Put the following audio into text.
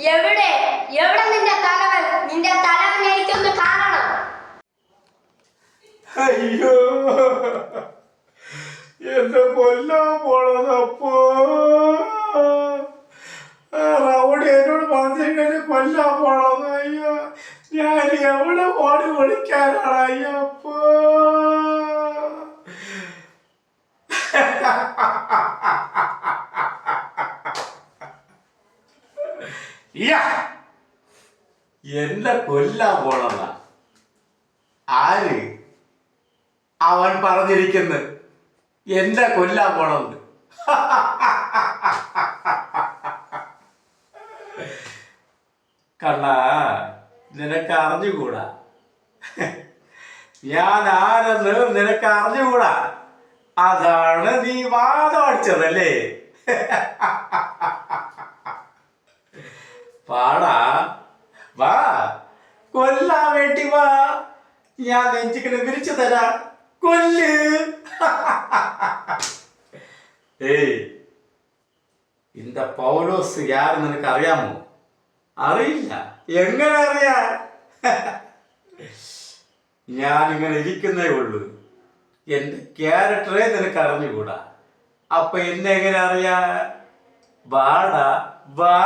എവിടെ? എവിടെ നിന്റെ തലവൻ? നിന്റെ തലവൻ എനിക്കൊന്ന് കാണണം. അയ്യോ. എന്നെ കൊല്ലാൻ പോണതപ്പോ. റൗഡി എന്നോട് പറഞ്ഞിട്ട് കൊല്ലാൻ പോണത്? അയ്യോ ഞാൻ എവിടെ ഓടി വിളിക്കാനാണ്? അയ്യപ്പോ യാ എന്നെ കൊല്ലാൻ പോണ ആര്? അവൻ പറഞ്ഞിരിക്കുന്നു. എന്റെ കൊല്ലാൻ പോണെന്ന്. കണ്ണാ നിനക്ക് അറിഞ്ഞുകൂടാ? ഞാൻ ആരെന്ന് നിനക്ക് അറിഞ്ഞുകൂടാ? അതാണ് നീ വാദം അടിച്ചതല്ലേ? പാടാ വാ കൊല്ലാൻ വേണ്ടി വാ ഞാൻ നെഞ്ചിക്കണ് വിരിച്ചു തരാം കൊല്ല് ഏയ് இந்த പൗലോസ് യാർ നിനക്ക് അറിയാമോ അറിയില്ല എങ്ങനെ അറിയാ ഞാൻ ഇങ്ങനെ ഇരിക്കുന്നേ ഉള്ളൂ എന്റെ ക്യാരക്ടറെ നിനക്ക് അറിഞ്ഞുകൂടാ അപ്പൊ എന്നെ എങ്ങനെ അറിയാ വാടാ വാ